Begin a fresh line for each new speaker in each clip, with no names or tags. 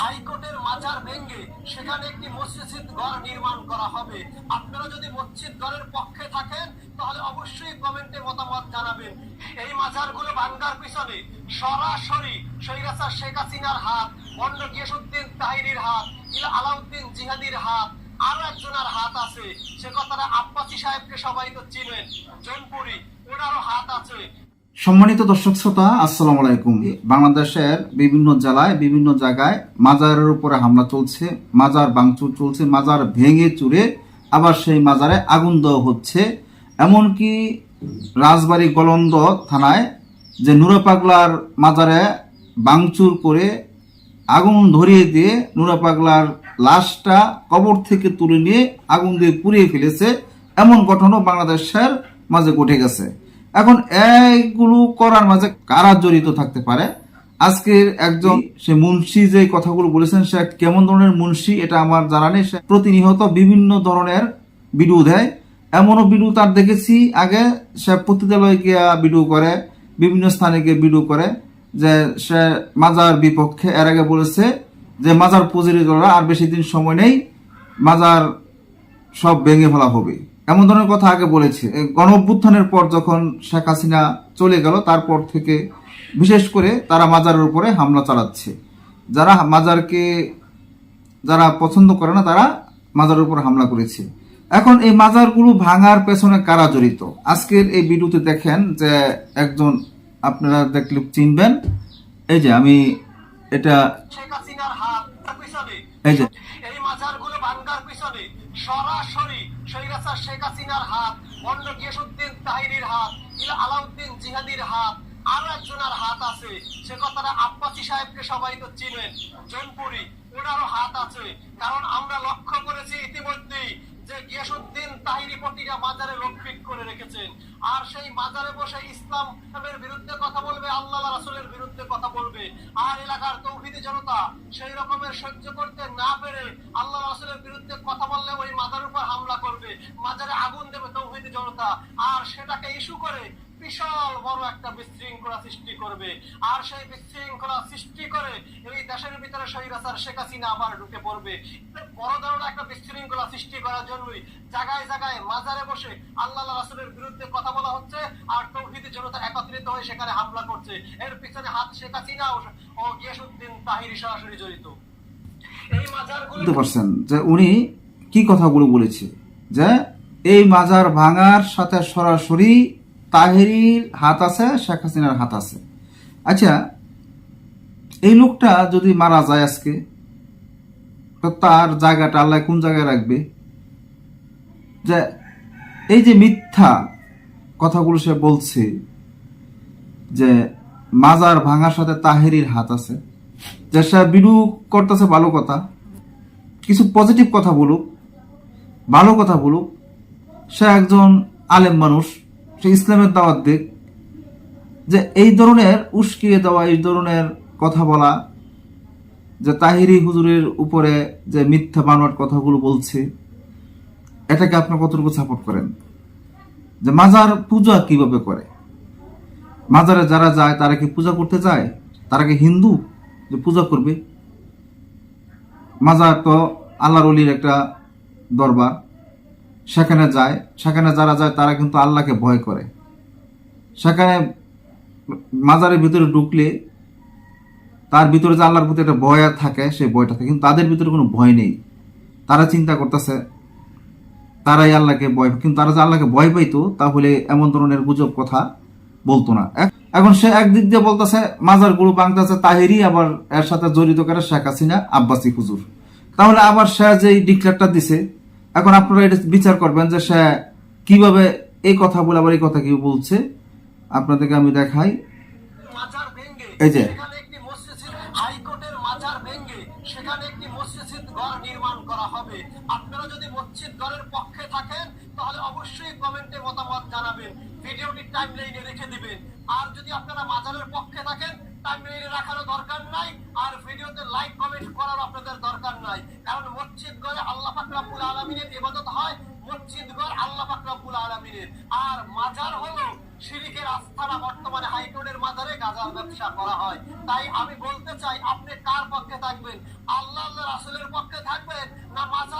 হাইকোর্টের মাজার ভেঙে সেখানে একটি মসজিদ ঘর নির্মাণ করা হবে। আপনারা যদি মসজিদ ঘরের পক্ষে থাকেন, তাহলে অবশ্যই কমেন্টে মতামত জানাবেন। এই মাজারগুলো ভাঙ্গার পিছনে সরাসরি সৈরাসার শেখ হাসিনার হাত, বন্ড গিয়াসুদ্দিন তাহিরির হাত, ইলা আলাউদ্দিন জিহাদির হাত, আরও একজনের হাত আছে। সে কথাটা আব্বাসী সাহেবকে সবাই তো চিনেন। জনপুরি, ওনারও হাত আছে।
সম্মানিত দর্শক শ্রোতা, আসসালামু আলাইকুম। বাংলাদেশের বিভিন্ন জেলায়, বিভিন্ন জায়গায় মাজারের উপরে হামলা চলছে, মাজার ভাঙচুর চলছে, মাজার ভেঙে চুরে আবার সেই মাজারে আগুন দেওয়া হচ্ছে। এমনকি রাজবাড়ী গলন্দ থানায় যে নুরা পাগলার মাজারে ভাঙচুর করে আগুন ধরিয়ে দিয়ে নুরা পাগলার লাশটা কবর থেকে তুলে নিয়ে আগুন দিয়ে পুড়িয়ে ফেলেছে, এমন ঘটনাও বাংলাদেশের মাঝে ঘটে গেছে। এখন এইগুলো করার মাঝে কারা জড়িত থাকতে পারে? আজকের একজন সে মুন্সি যে কথাগুলো বলেছেন সে কেমন ধরনের মুন্সি এটা আমার জানা নেই। সে প্রতিনিয়ত বিভিন্ন ধরনের ভিডিও দেয়। এমনও ভিডিও তার দেখেছি। আগে সে পতিতালয়ে গিয়া ভিডিও করে বিভিন্ন স্থানে গিয়ে ভিডিও করে যে সে মাজার বিপক্ষে। এর আগে বলেছে যে মাজার পুজিরিরা আর বেশি দিন সময় নেই মাজার সব ভেঙে ফেলা হবে। এমন ধরনের কথা আগে বলেছে। গণ অভ্যুত্থানের পর যখন শেখ হাসিনা চলে গেল তারপর থেকে বিশেষ করে তারা মাজারের উপরে হামলা চালাচ্ছে। যারা মাজারকে যারা পছন্দ করে না তারা মাজারের উপর হামলা করেছে। এখন এই মাজারগুলো ভাঙার পেছনে কারা জড়িত? আজকের এই ভিডিওতে দেখেন যে একজন আপনারা দেখলে চিনবেন। এই যে আমি এটা এই যে
এই মাজারগুলো ভাঙ্গার পিছনে সরাসরি সৈরাসার শেখ হাসিনার হাত বন্ড গিয়াসুদ্দিন তাহিরির হাত, ইলা আলাউদ্দিন জিহাদির হাত, আরও একজনের হাত আছে। সে কথাটা আব্বাসি সাহেবকে সবাই তো চিনেন। জনপুরি, ওনারও হাত আছে। কারণ আমরা লক্ষ্য করেছি ইতিমধ্যেই যে গিয়াসুদ্দিন তাহিরি পতিকা মাজারে লোকপিট করে রেখেছেন। আর সেই মাজারে বসে ইসলামের বিরুদ্ধে কথা বলবে, আল্লাহ রাসুলের বিরুদ্ধে কথা বলবে। আর এলাকার তৌহিদি জনতা সেই রকমের সহ্য করতে না পেরে আল্লাহ রাসুলের বিরুদ্ধে কথা বললে ওই মাজার উপর হামলা করবে, মাজারে আগুন দেবে তৌহিদি জনতা। আর সেটাকে ইস্যু করে বিশাল বড় একটা বিশৃঙ্খলা সৃষ্টি করবে। আর সেই বিশৃঙ্খলা সৃষ্টি করে এই দেশের ভিতরে স্বৈরাচার শেখ হাসিনা আবার ঢুকে পড়বে। বড় ধরনের একটা বিশৃঙ্খলা সৃষ্টি করার জন্যই জায়গায় জায়গায় মাজারে বসে আল্লাহ রাসুলের বিরুদ্ধে কথা বলা হচ্ছে আর তৌহিদি জনতা একত্রিত হয়ে সেখানে হামলা করছে। এর পিছনে হাত শেখ হাসিনা ও- গিয়াসুদ্দিন তাহিরি সরাসরি জড়িত। এই মাজারগুলো
পারছেন যে উনি কি কথাগুলো বলেছে? যে এই মাজার ভাঙার সাথে সরাসরি তাহেরির হাত আছে, শেখ হাসিনার হাত আছে। আচ্ছা এই লোকটা যদি মারা যায় আজকে, তো তার জায়গাটা আল্লাহ কোন জায়গায় রাখবে? যে এই যে মিথ্যা কথাগুলো সে বলছে, যে মাজার ভাঙার সাথে তাহেরির হাত আছে, যে সে বিডু করতেছে ভালো কথা, কিছু পজিটিভ কথা বলুক, ভালো কথা বলুক, সে একজন আলেম মানুষ সে ইসলামের দাওয়াত দিক, যে এই ধরনের উস্কিয়ে দেওয়া, এই ধরনের কথা বলা, যে তাহিরি হুজুরের উপরে যে মিথ্যা বানোয়ার কথাগুলো বলছে, এটাকে আপনার কতটুকু সাপোর্ট করেন? যে মাজার পূজা কীভাবে করে? মাজারে যারা যায়, তারা কি পূজা করতে যায়? তারা কি হিন্দু যে পূজা করবে? মাজার তো আল্লাহর অলির একটা দরবার। সেখানে যায়, সেখানে যারা যায় তারা কিন্তু আল্লাহকে ভয় করে। সেখানে মাজারের ভিতরে ঢুকলে তার ভিতরে যে আল্লাহর প্রতি একটা ভয় থাকে, সেই ভয়টা থাকে। কিন্তু তাদের ভিতরে কোনো ভয় নেই। তারা চিন্তা করতেছে, তারাই আল্লাহকে ভয় কিন্তু তারা যে আল্লাহকে ভয় পাইতো, তাহলে এমন ধরনের গুজব কথা বলতো না। এখন সে একদিক দিয়ে বলতেছে, মাজার গুরু বাংলাদেশে তাহেরি, আবার এর সাথে জড়িত করে শেখ হাসিনা, আব্বাসি হুজুর। তাহলে আবার সে যে ডিক্লেয়ারটা দিছে এখন আপনারা এটা বিচার করবেন যে সে কীভাবে এই কথা বলে আবার এই কথা কি বলছে। আপনাদেরকে আমি দেখাই। এই যে।
সেখানে একটি মসজিদ হাইকোর্টের মাজার ভেঙে সেখানে একটি মসজিদ ঘর নির্মাণ করা হবে। আপনারা যদি মসজিদ ঘরের পক্ষে থাকেন তাহলে অবশ্যই কমেন্টে মতামত জানাবেন। ভিডিওটি টাইমলাইনে রেখে দিবেন। আর যদি আপনারা মাজারের পক্ষে থাকেন টাইমলাইনে রাখারও দরকার নাই। ভিডিওতে লাইক কমেন্ট করার আপনাদের দরকার নাই। কারণ মসজিদ গড়ে আল্লাহ পাক ইবাদত হয় মসজিদ ঘর আল্লাহ পাক রব্বুল আর মাজার হলো শিরিকের আস্থানা বর্তমানে হাইকোর্টের মাজারে গাজার ব্যবসা করা হয়। তাই আমি বলতে চাই, আপনি কার পক্ষে থাকবেন? আল্লাহ আল্লাহ রাসুলের পক্ষে থাকবেন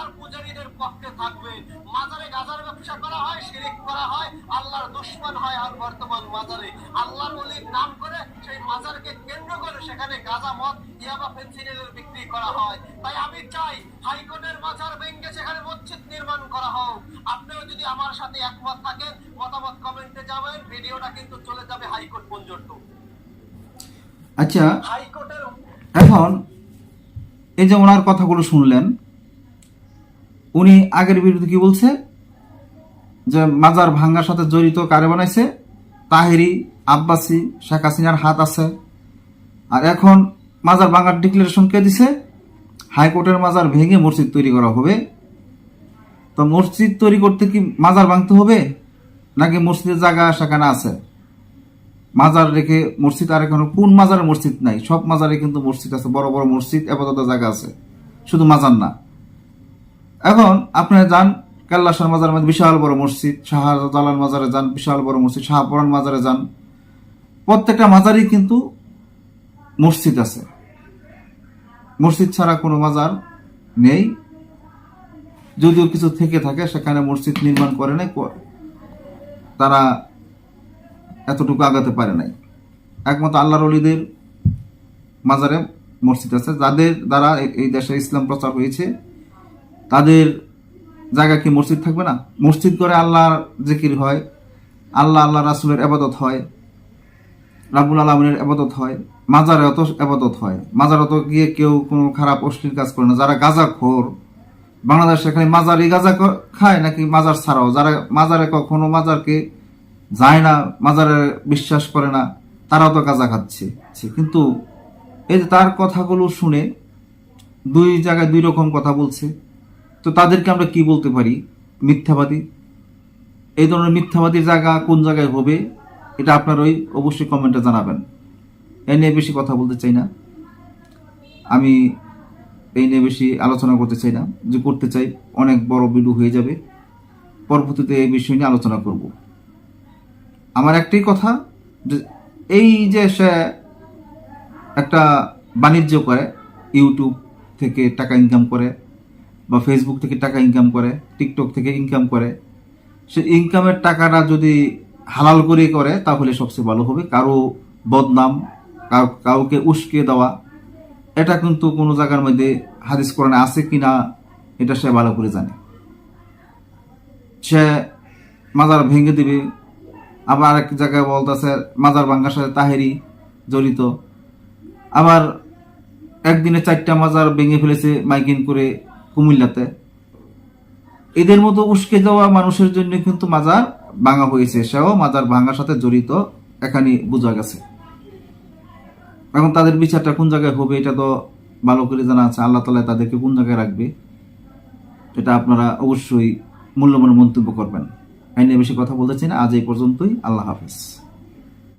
মাজার পূজারীদের পক্ষে থাকবেন মাজারে গাজার ব্যবসা করা হয় শিরিক করা হয় আল্লাহর দুশ্মন হয় আর বর্তমান মাজারে। আল্লাহর অলির নাম করে সেই মাজারকে কেন্দ্র করে সেখানে গাজা মদ ইয়াবা ফেন্সিডিলের বিক্রি করা হয়। তাই আমি চাই হাইকোর্টের মাজার ভেঙ্গে সেখানে মসজিদ নির্মাণ করা হোক। আপনিও যদি আমার সাথে একমত থাকেন মতামত কমেন্টে যাবেন ভিডিওটা কিন্তু চলে যাবে হাইকোর্ট পর্যন্ত
আচ্ছা এখন এই যে ওনার কথাগুলো শুনলেন উনি আগের বিরুদ্ধে কি বলছে? যে মাজার ভাঙ্গার সাথে জড়িত কারে বানাইছে? তাহেরি, আব্বাসি, শেখ হাসিনার হাত আছে। আর এখন মাজার ভাঙ্গার ডিক্লারেশন কে দিছে? হাইকোর্টের মাজার ভেঙে মসজিদ তৈরি করা হবে। তো মসজিদ তৈরি করতে কি মাজার ভাঙতে হবে? নাকি মসজিদের জায়গা সেখানে আছে? মাজার রেখে মসজিদ আর এখনও কোন মাজারে মসজিদ নাই? সব মাজারে কিন্তু মসজিদ আছে, বড় বড় মসজিদ, আপাতত জায়গা আছে। শুধু মাজার না। এখন আপনি যান কেল্লাসার মাজার মধ্যে, বিশাল বড় মসজিদ, শাহজালাল মাজারে যান, বিশাল বড় মসজিদ, শাহপুরান মাজারে যান। প্রত্যেকটা মাজারই কিন্তু মসজিদ আছে। মসজিদ ছাড়া কোনো মাজার নেই। যদিও কিছু থেকে থাকে, সেখানে মসজিদ নির্মাণ করে নাই তারা এতটুকু আগাতে পারে নাই। একমাত্র আল্লাহর অলিদের মাজারে মসজিদ আছে, যাদের দ্বারা এই দেশে ইসলাম প্রচার হয়েছে। তাদের জায়গা কি মসজিদ থাকবে না? মসজিদ করে আল্লাহর জিকির হয়, আল্লাহ আল্লাহ রাসুলের আবাদত হয় রাবুল আলমিনের আবাদত হয় মাজারে অত আবাদত হয়। মাজার অত গিয়ে কেউ কোনো খারাপ অশ্লীল কাজ করে না। যারা গাজা খোর, বাংলাদেশে খালি মাজারি গাজা খায় নাকি মাজার ছাড়াও? যারা মাজারে কখনো মাজারকে যায় না, মাজারে বিশ্বাস করে না, তারাও তো গাজা খাচ্ছে। কিন্তু এই যে তার কথাগুলো শুনে দুই জায়গায় দুই রকম কথা বলছে। তো তাদেরকে আমরা কি বলতে পারি? মিথ্যাবাদী? এই ধরনের মিথ্যাবাদীর জায়গা কোন জায়গায় হবে? এটা আপনার ওই অবশ্যই কমেন্টে জানাবেন। এ নিয়ে বেশি কথা বলতে চাই না। আমি এই নিয়ে বেশি আলোচনা করতে চাই না, যে করতে চাই অনেক বড় ভিডিও হয়ে যাবে। পরবর্তীতে এই বিষয় নিয়ে আলোচনা করব। আমার একটাই কথা যে এই যে সে একটা বাণিজ্য করে, ইউটিউব থেকে টাকা ইনকাম করে বা ফেসবুক থেকে টাকা ইনকাম করে টিকটক থেকে ইনকাম করে, সে ইনকামের টাকাটা যদি হালাল করে করে, তাহলে সবচেয়ে ভালো হবে। কারও বদনাম কাউকে উস্কে দেওয়া, এটা কিন্তু কোনো জায়গার মধ্যে হাদিস কোরআনে আছে কিনা, এটা সে ভালো করে জানে। সে মাজার ভেঙে দিবে, আবার আরেক জায়গায় বলতেছে, মাজার ভাঙ্গার সাথে তাহেরি জড়িত। আবার একদিনে চারটা মাজার ভেঙে ফেলেছে, মাইকিং করে কুমিল্লাতে। এদের মতো উস্কে দেওয়া মানুষের জন্য কিন্তু মাজার ভাঙা হয়েছে। সেও মাজার ভাঙার সাথে জড়িত, এখানে বোঝা গেছে। এখন তাদের বিচারটা কোন জায়গায় হবে, এটা তো ভালো করে জানা আছে। আল্লাহ তালা তাদেরকে কোন জায়গায় রাখবে, এটা আপনারা অবশ্যই মূল্যবান মন্তব্য করবেন। এই নিয়ে বেশি কথা বলতে চাই না। আজ এই পর্যন্তই। আল্লাহ হাফেজ।